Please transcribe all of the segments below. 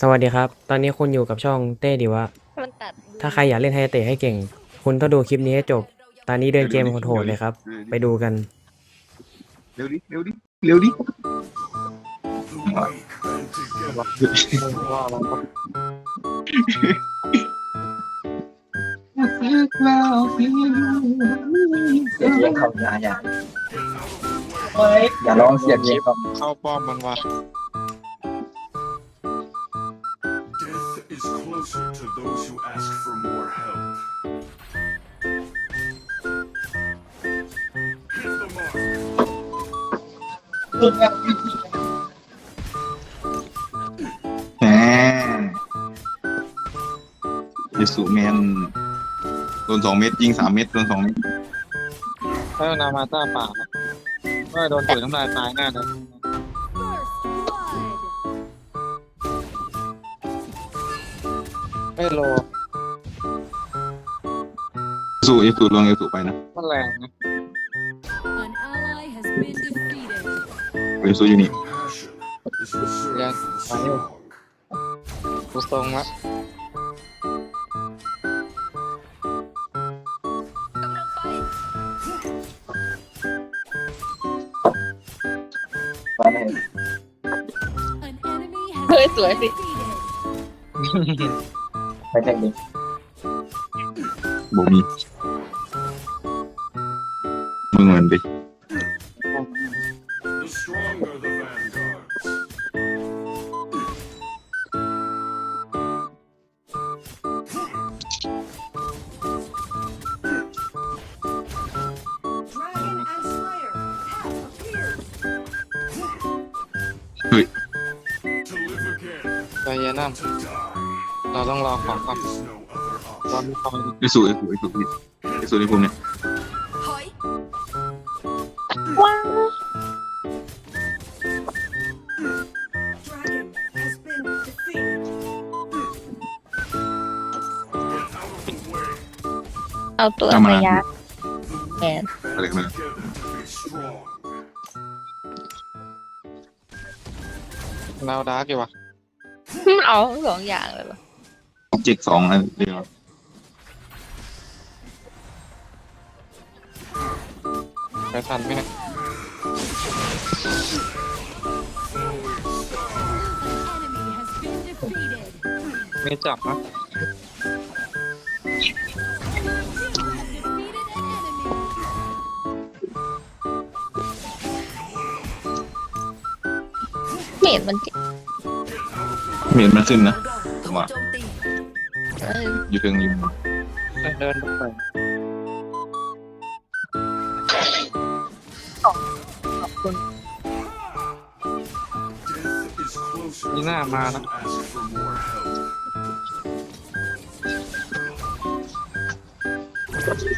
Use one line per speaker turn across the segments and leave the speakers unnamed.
สวัสดีครับ ตอนนี้คุณอยู่กับช่องเต้ดิวะ
มันตัด
ถ้าใครอยากเล่นไฮเตะให้เก่ง คุณต้องดูคลิปนี้ให้จบ ตอนนี้เดินเกมโหดๆเลยครับ ไปดูกัน
เร็วดิ เร็วดิ เร็วดิ
ว่ามันก็
เสียงเลี้ยงเขาอย่าอย่าอย่าร้องเสียงเลี้ยงเขา
เข้าป้อมมันว่ะ
closer to those who ask for more help. Hit the mark.
แหมเยสุแมนโดนสองเม็ดยิงสามเม็ดโดนสองเม็ด
ถ้านามาต้าป่านะก็โดนถือน้ำลายตายแน่เลย ไม่โล
เยสุเยสุลองเยสุไปนะ
มันแรงนะ
An ally has been defeated.
เยสุอยู่นี่
Compassion is reserved
Yes,
for the
I know.
strong.
กูทรงละ
มาเลย
An enemy has
เฮ้ยสวยสิ
defeated.
ไม่ใช่ดิ
บ่มีมึงเหมือนดิ
The stronger the vanguards.
เฮ้ย
To live again,
ใจเย็นนะ
to die.
เราต้องรอของก่อน
There is no other
ตอน
option.
มีคอย
เยสุเยสุเยสุพี่เยสุในภูมิเนี่ย
ว้าวเอาตัวมายัดแอน
อะไรกันเนี่ย
Together to be strong.
เราดาร์กอยู่ว่ะ
มันเอาทั้งสองอย่างเลยเหร อ
ออบเจกต์สองอันเดียว
ไปทันไหมเนี่ย
An enemy has been defeated.
ไม่จับนะ
You have defeated an enemy.
เมดมัน
เห็นมันขึ้นนะว่า
เออ
อยู่ ถึงอยู่
เดินไปขอบคุณมี
ห
น้า
มานะ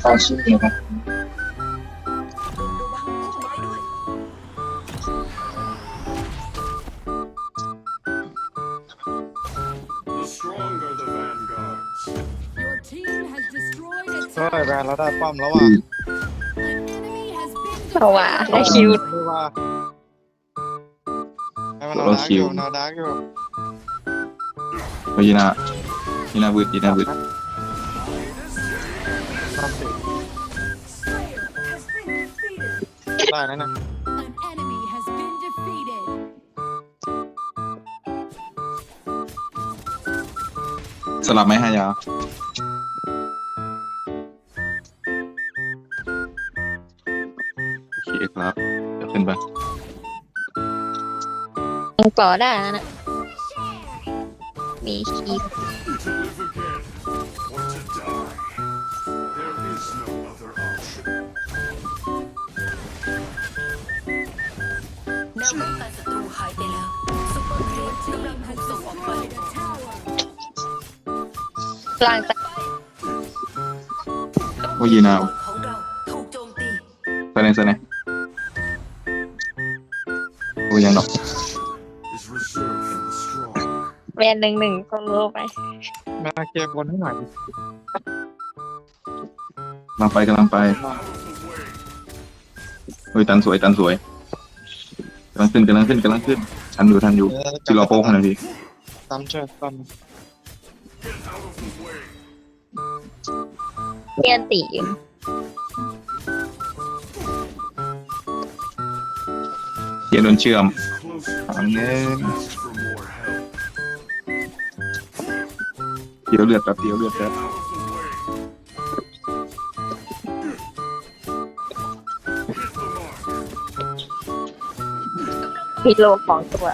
ตอนชื่อเดียวกัน
destroyed a
ก็แบ
tower.
นเราได้ป้อมแล้วว่ะ
An enemy has been
เอาว่ะ
defeated.
ได้คิว
ดูว่าให้มันเอาดาร์กอยู่เอาดาร์กอยู่
ไปยีนายีนาบืดยีนาบืด
ทำสิได้แล้วนะ
An enemy has been defeated.
สลับไหมฮายา ยั
งต่อได้นะ มีคีบ
To live again or to die. There is no other option.
แนวป้องกันศัตรูหายไปแล้วซุปเปอร์ครีป
Team
กำลังถู
has
กส่งออกไป
destroyed a tower.
กลางจะ
โอ้ยีนา
ของเราถูกโจมตี
แสดงแสดงโอ้ยังดอก
แวนหนึ่งหนึ่งก็รู้ไป
มาเก็บบนให้หน่อย
กำลังไปกำลังไปเฮ้ยตันสวยตันสวยกำลังขึ้นกำลังขึ้นกำลังขึ้นทันอยู่ทันอยู่ที่รอโป๊กขนาดนี้
To
ตามช่วยตาม
เรียนตีอยู่
เกียร์โดนเชื่อม
Closer
ถามเน้น เดี๋ยวเลือดแป๊บเดียวเลือดแป๊บ
Out of the way. Hit the mark.
พิโลของตัว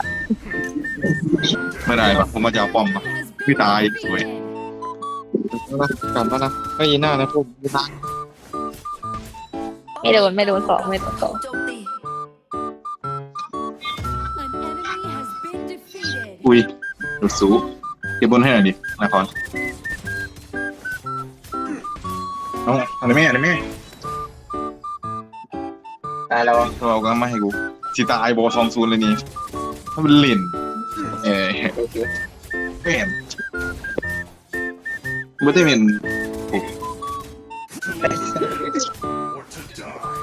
ไม่ได้ปะผมมาจะเอาป้อมปะ
Has been
พี่ตายสวย
defeated.
นะกลับแล้วนะไม่ยีหน้านะพวกยีหน้า
ไม่โดนไม่โดนสองไม่โดนสอง
โจมตี
An enemy has been defeated.
อุ้ยหลุดสูเก็บบนให้หน่อยดินครเอาอะไรแม่อะไรแม่
ตายแล้ว
เราก็มาให้กูสิตายบอสองศูนย์เลยนี่ถ้ามันเล่นเออไม่เห็นไม่ได้เป็น
Or to die.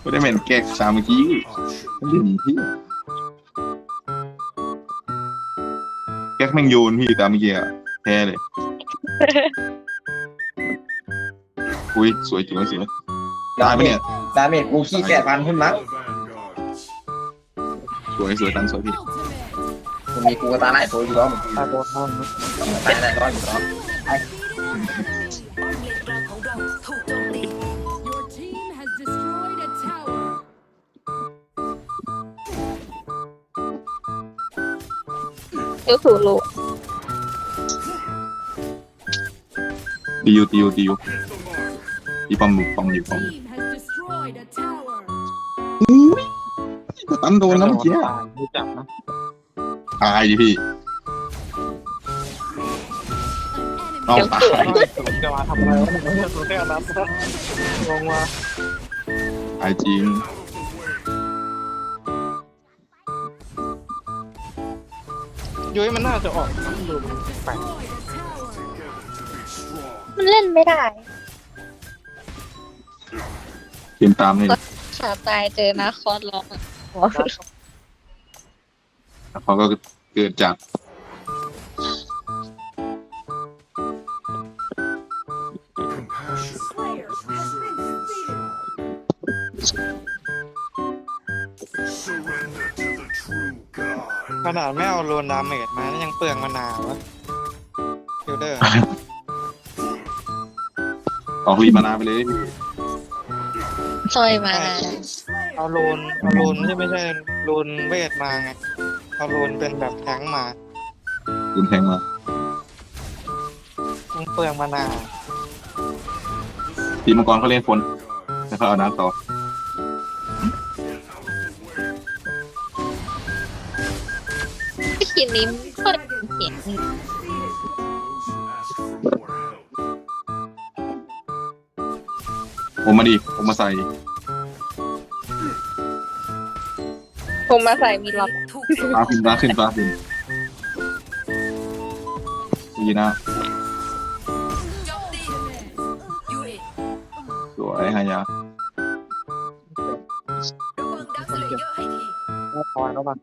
ไม่ได้เป็นแก๊กสามเมื่อกี้
Option.
มันเล่นที่ แก๊กแม่งโยนพี่ตามเมื่อกี้อะแพ้เลย อุ้ยสวยจริงสวยได้ปะเนี่ย
ดาเมจกูขี้แก่พันขึ้นมั้ง
The vanguards.
สวยสวยตันสวยพี่
Ultimate.
มึงมีกูก็ตาไล่ตัวอยู่แล้วมึง
ตาโบนห้องนะ
ตายได้ร้อยอยู่แล้ว
ยูถูลูก
ตีอยู่ตีอยู่ตีอยู่
Hit the mark.
ตีป้อมป้อมอยู่ป้อม
Team has destroyed a tower.
ตันโดนแล้วเมื่อกี้
ตายไม่จับนะ
ตายดิพี่
An enemy
เอาตาย
สูงจะมาทำอะไรวะเนี่ยสูงแค่นั้นนะงงว่ะ
ตายจริง
ยุ้ยมันน่าจะออกดู
has
แปลก
destroyed a tower.
Together to be strong.
มันเล่นไม่ได้
เตรียมตามเลย
ขาตายเจอนาคอสร้องอะหัว
เพราะก็เกิดจาก
ขนาดไม่เอาโลนดาเมจมานี่ยังเปลืองมานาววะคิวเดอร์
ออกรีบมานาไปเลยพี่
ซอยมา
เอาโลนเอาโลนที่ไม่ใช่โลนเวทมาไงเอาโลนเป็นแบบแท้งมา
คุณแทงมา
ยังเปลืองมานาว
ทีมมังกรเขาเล่นฝนแล้วเขาเอาน้ำต่อ
นนี้ค่อยเสียง
Those who ask for more help.
ผมมาดิ ผมมาใส่
ผมมาใส่มีล็อก
ถูกโจม
ปลาขึ้นปลาขึ้นปลาขึ้นดีนะ
โจมตียูเอ
สวยฮายา
ระวังดักสเลเยอร์ให้ที
ไม่พอแล้วป่ะ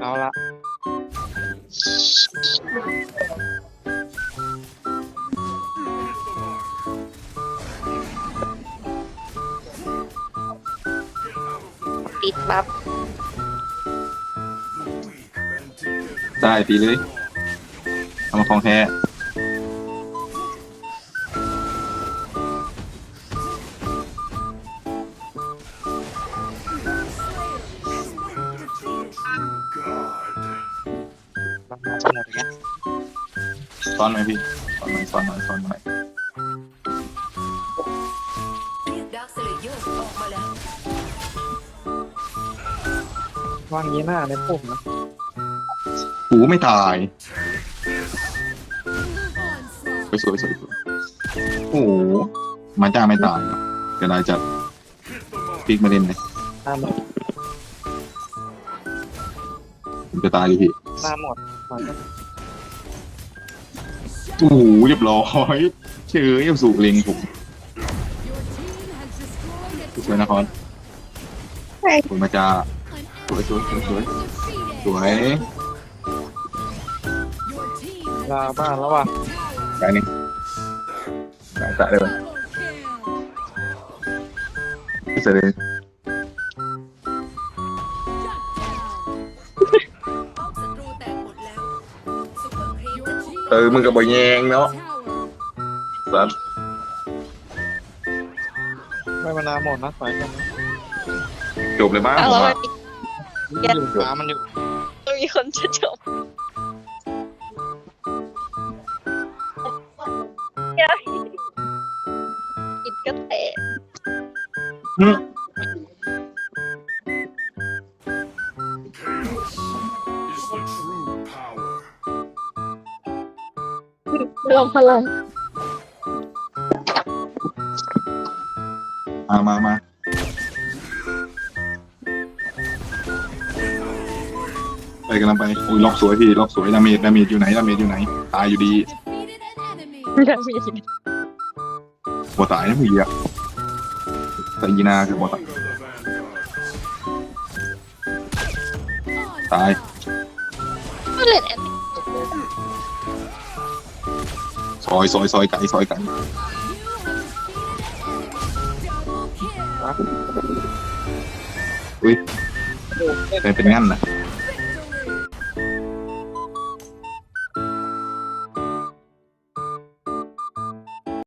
เอาละ
ติดบัฟ
ได้ตีเลย เอามาคลองแท้ ซ้อนไหมพี่ซ้อนหน่อยซ้อนหน่อยซ้อนหน่อย
เรียกดักสเลเยอร์ออกมาแล้ว
วางยีหน้าในปุ่มนะ
หูไม่ตาย
Onslaught.
สวยสวยสวยสวยโอ้โหมาจ้าไม่ตายก็ได้จัด
Hit the mark.
พลิกมาเล่นเลย
หน้าหมด
ผมจะตายเลยพี่
หน้าหมดมันก็
โอ้โหเรียบร้อยเชื่อเยี่ยมสูเล็งผม
Your team has destroyed a
สวยนะคร
ใช่
ผมมาจ้า
An
Sủi, sủi, sủi,
enemy
sủi.
has been defeated.
สวย
ลาบ้านแล้วว่ะ
ตายหนึ่งตายตายเลย
Double kill.
เสร็จเลย
ออ
มึงกับบ่แยงเนาะ
tower.
สัส
ไม่มานานหมดนะสายกัน
จบเลยบ้าง
เอา
ผม
แล้ว
ว่า
มัน
หามันอยู่
มีคนจะจบเดี๋ยวอิดก็เตะ
Chaos
รวมพลัง
มามามาไปกันลังไปอุ้ยล็อกสวยพี่ล็อกสวยดาเมจดาเมจอยู่ไหนดาเมจอยู่ไหน ตายอยู่ดี
Defeated an enemy.
จะมี
บ่ตายนะมึงอะแต่ยีนาคือบ่ตาย
Longer the vanguard.
ตาย
ก็เล่นแอนตี้
ซอยซอยซอยไก่ซอยไก่อุ้ยไปเป็นงั้นนะ